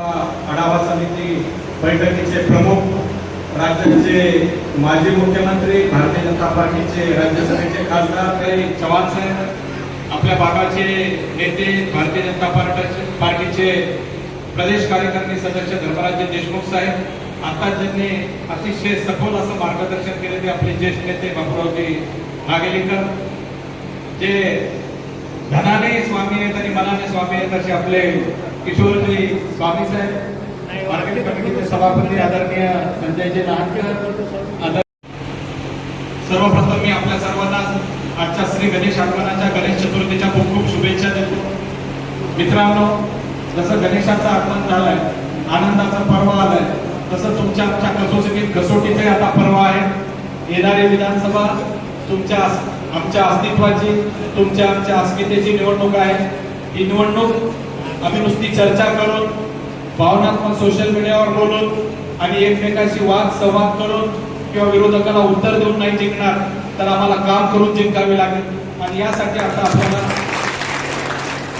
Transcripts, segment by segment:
आढावा समिती बैठकीचे प्रमुख राज्याचे माजी मुख्यमंत्री भारतीय जनता पार्टीचे राज्यसभेचे खासदार काही चव्हाण साहेब आपल्या भागाचे नेते भारतीय जनता पार्टीचे पार्टीचे प्रदेश कार्यकारिणी सदस्य धर्मराज देशमुख साहेब आता ज्यांनी अतिशय सखोल असं मार्गदर्शन केले ते आपले ज्येष्ठ नेते बाबूरावजी नागेलीकर जे धनाने स्वामी आहेत आणि मनाने स्वामी आहेत असे आपले किशोरजी स्वामी साहेब मार्केट कमिटीचे सभापती आदरणीय संजयजी लहानकर सर्वप्रथम मी आपल्या सर्वांना आजच्या श्री गणेश आगमनाच्या गणेश चतुर्थीच्या खूप खूप शुभेच्छा देतो. मित्रांनो जसं गणेशाचं आगमन झालंय आनंदाचा पर्व आलाय तसं तुमच्या आमच्या कसोटीत कसोटीचे आता पर्व आहे. येणारी विधानसभा तुमच्या आमच्या अस्तित्वाची तुमच्या आमच्या अस्मितेची निवडणूक आहे. ही निवडणूक आम्ही नुसती चर्चा करून भावनात्मक सोशल मीडियावर बोलून आणि एकमेकांशी वाद संवाद करून किंवा विरोधकाला उत्तर देऊन नाही जिंकणार तर आम्हाला काम करून जिंकावे लागेल? आणि यासाठी आता आपल्याला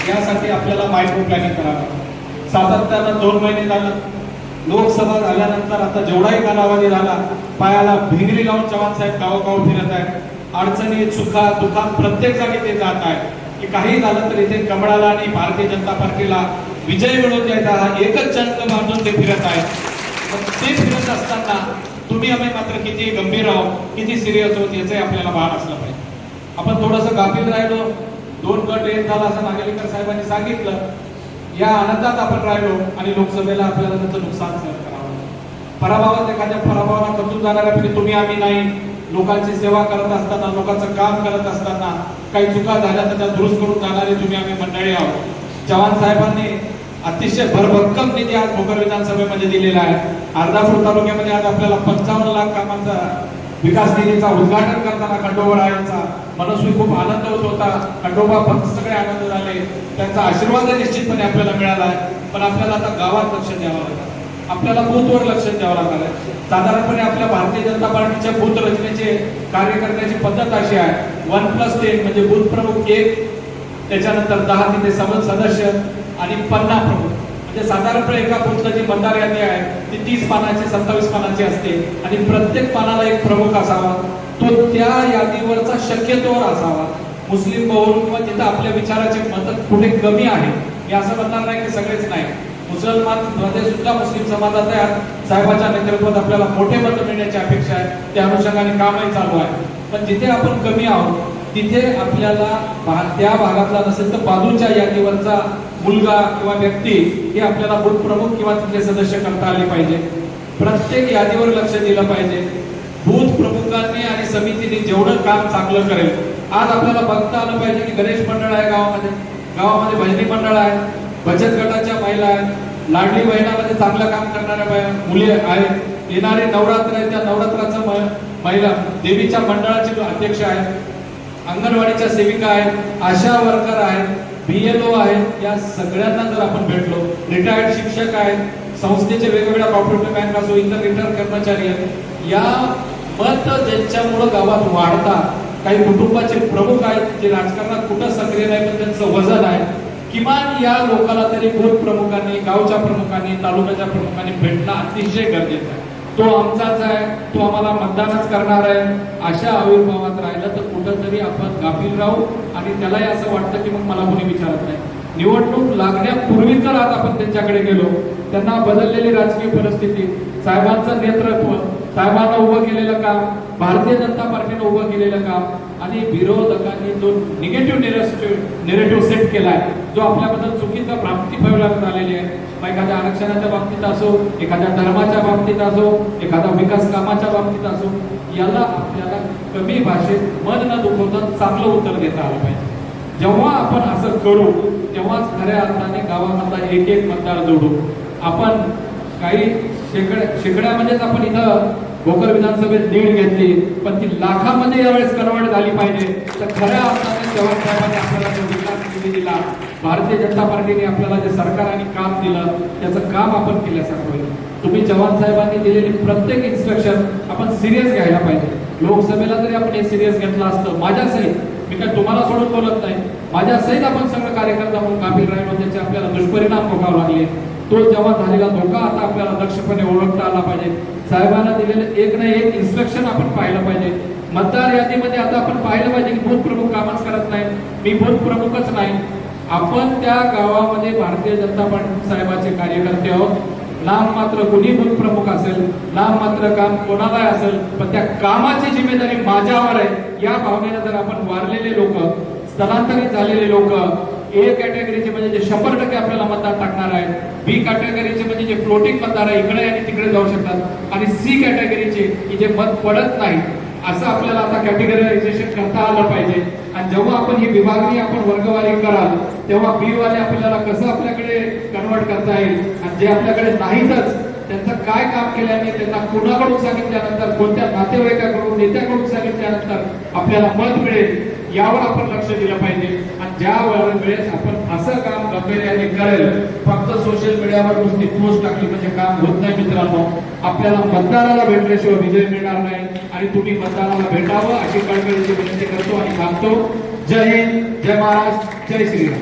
यासाठी आपल्याला मायक्रो प्लॅनिंग करावं सातत्यानं दोन महिने झालं. लोकसभा झाल्यानंतर आता जेवढाही कालावधी झाला पायाला भिंगरी लावून चव्हाण साहेब गावोगाव फिरत आहेत. अडचणीत सुखा दुखात प्रत्येक जागी ते जात आहे की काही झालं तर इथे कमळाला आणि भारतीय जनता पार्टीला विजय मिळवून द्यायचा हा एकच चंद बांधून ते फिरत आहेत. पण ते फिरत असताना तुम्ही आम्ही मात्र किती गंभीर आहोत किती सिरियस आहोत याचंही आपल्याला भान असलं पाहिजे. आपण थोडंसं गाफील राहिलो दोन गट एक झाला असं नागेलीकर साहेबांनी सांगितलं. या आनंदात आपण राहिलो आणि लोकसभेला आपल्याला त्याचं नुकसान सहन करावं पराभवात एखाद्या पराभवाला खचून जाणाऱ्या तुम्ही आम्ही नाही. लोकांची सेवा करत असताना लोकांचं काम करत असताना काही चुका झाल्या तर त्या दुरुस्त करून जाणारे तुम्ही आम्ही मंडळी आहोत. चव्हाण साहेबांनी अतिशय भरभक्कम निधी आज भोकर विधानसभेमध्ये दिलेला आहे. अर्धापूर तालुक्यामध्ये आज आपल्याला पंचावन्न लाख कामांचा विकास निधीचा उद्घाटन करताना खंडोबा यांचा मनस्वी खूप आनंद होत होता. खंडोबा भक्त सगळे आनंद झाले. त्यांचा आशीर्वाद निश्चितपणे आपल्याला मिळाला आहे. पण आपल्याला आता गावात लक्ष द्यावं लागतं आपल्याला बूथवर लक्ष द्यावं लागणार आहे. साधारणपणे आपल्या भारतीय जनता पार्टीच्या बूथ रचनेचे कार्य करण्याची पद्धत अशी आहे. वन प्लस टेन म्हणजे बूथ प्रमुख एक त्याच्यानंतर दहा तिथे समज सदस्य आणि पन्नास प्रमुख. म्हणजे साधारणपणे एका बूथला जी मतदार यादी आहे ती तीस पानाची सत्तावीस पानाची असते. आणि प्रत्येक पानाला एक प्रमुख असावा. तो त्या यादीवरचा शक्यतोवर असावा. मुस्लिम बहुल किंवा तिथं आपल्या विचाराचे मत कुठे कमी आहे हे असं म्हणणार नाही की सगळेच नाही. मुसलमानमध्ये सुद्धा मुस्लिम समाजात साहेबाच्या नेतृत्वात आपल्याला मोठे मत मिळण्याची अपेक्षा आहे. त्या अनुषंगाने कामही चालू आहे. पण जिथे आपण कमी आहोत तिथे आपल्याला त्या भागातला नसेल तर बाजूच्या यादीवरचा मुलगा किंवा व्यक्ती हे आपल्याला बूथ प्रमुख किंवा तिथले सदस्य करता आले पाहिजे. प्रत्येक यादीवर लक्ष दिलं पाहिजे. बूथ प्रमुखांनी आणि समितीने जेवढं काम चांगलं करेल आज आपल्याला बघता आलं पाहिजे की गणेश मंडळ आहे गावामध्ये. गावामध्ये भजनी मंडळ आहे. बचत गटाच्या महिला आहेत. लाडली बहिणामध्ये चांगलं काम करणाऱ्या मुली आहेत. येणारे नवरात्र आहे त्या नवरात्राचं महिला देवीच्या मंडळाचे अध्यक्ष आहेत अंगणवाडीच्या सेविका आहेत आशा वर्कर आहेत बीएलओ आहेत. या सगळ्यांना जर आपण भेटलो रिटायर्ड शिक्षक आहेत संस्थेचे वेगवेगळ्या प्रॉपर्टी बँक असो इतर रिटायर कर्मचारी आहेत या मत ज्यांच्यामुळं गावात वाढतात काही कुटुंबाचे प्रमुख आहेत जे राजकारणात कुठं सक्रिय नाही पण त्यांचं वजन आहे किमान या लोकाला तरी बूथ प्रमुखांनी गावच्या प्रमुखांनी तालुक्याच्या प्रमुखांनी भेटणं अतिशय गरजेचं आहे. तो आमचाच आहे तो आम्हाला मतदानच करणार आहे. अशा आविर्भावात राहिलं तर कुठंतरी आपण गाफील राहू आणि त्यालाही असं वाटतं की मग मला कोणी विचारत नाही. निवडणूक लागण्यापूर्वी जर आज आपण त्यांच्याकडे गेलो त्यांना बदललेली राजकीय परिस्थिती साहेबांचं नेतृत्व साहेबांना उभं केलेलं काम भारतीय जनता पार्टीनं उभं केलेलं काम आणि विरोधकांनी जो निगेटिव्ह नेरेटिव्ह सेट केलाय जो आपल्याबद्दल चुकीचा प्राप्ती फैलावण्यात आलेली आहे. मग एखाद्या आरक्षणाच्या बाबतीत असो एखाद्या धर्माच्या बाबतीत असो एखाद्या विकास कामाच्या बाबतीत असो याला आपल्याला कमी भाषेत मन न दुखवता चांगलं उत्तर देता आलं पाहिजे. जेव्हा आपण असं करू तेव्हाच खऱ्या अर्थाने गावामधला एक एक मतदार जोडू. आपण काही शेकड्या शेकड्यामध्येच आपण इथं भोकर विधानसभेत लीड घेतली पण ती लाखामध्ये यावेळेस कन्वर्ट झाली पाहिजे. तर खऱ्या अर्थाने चव्हाण साहेबांनी आपल्याला जो विकास निधी दिला भारतीय जनता पार्टीने आपल्याला जे सरकारने काम दिलं त्याचं काम आपण केल्यासारखं होईल. तुम्ही चव्हाण साहेबांनी दिलेली प्रत्येक इन्स्ट्रक्शन आपण सिरियस घ्यायला पाहिजे. लोकसभेला जरी आपण हे सिरियस घेतलं असतं माझ्या सहित मी काय तुम्हाला सोडून बोलत नाही. माझ्या सहित आपण सगळं कार्यकर्ता म्हणून काफी राहिलो त्याचे आपल्याला दुष्परिणाम भोगावे लागले. तो जेव्हा झालेला धोका आता आपल्याला दक्षपणे ओळखता आला पाहिजे. साहेबांना दिलेलं एक ना एक इन्स्ट्रक्शन आपण पाहिलं पाहिजे. मतदार यादीमध्ये आता आपण पाहिलं पाहिजे की बूथ प्रमुख कामच करत नाही मी बूथ प्रमुखच नाही. आपण त्या गावामध्ये भारतीय जनता पार्टी साहेबाचे कार्यकर्ते आहोत. नाम मात्र कोणी बूथ प्रमुख असेल नाम मात्र काम कोणाला असेल पण त्या कामाची जिम्मेदारी माझ्यावर आहे. या भावनेनं जर आपण वारलेले लोक स्थलांतरित झालेले लोक ए कॅटेगरीचे म्हणजे जे शंभर टक्के आपल्याला मतदान टाकणार आहेत. बी कॅटेगरीचे म्हणजे जे फ्लोटिंग मतदार आहे इकडे आणि तिकडे जाऊ शकतात. आणि सी कॅटेगरीचे की जे मत पडत नाही असं आपल्याला आता कॅटेगरायझेशन करता आलं पाहिजे. आणि जेव्हा आपण ही विभागणी आपण वर्गवारी कराल तेव्हा बी वाले आपल्याला कसं आपल्याकडे कन्वर्ट करता येईल? आणि जे आपल्याकडे नाहीतच त्यांचं काय काम केल्याने त्यांना कोणाकडून सांगितल्यानंतर कोणत्या नातेवाईकाकडून नेत्याकडून सांगितल्यानंतर आपल्याला मत मिळेल यावर आपण लक्ष दिलं पाहिजे. ज्या वेळेस आपण असं काम गांभीर्याने करेल फक्त सोशल मीडियावर नुसती पोस्ट टाकली म्हणजे काम होत नाही मित्रांनो. आपल्याला मतदाराला भेटल्याशिवाय विजय मिळणार नाही. आणि तुम्ही मतदाराला भेटावं अशी कळकळीची विनंती करतो आणि थांबतो जय हिंद जय महाराज जय श्रीराम.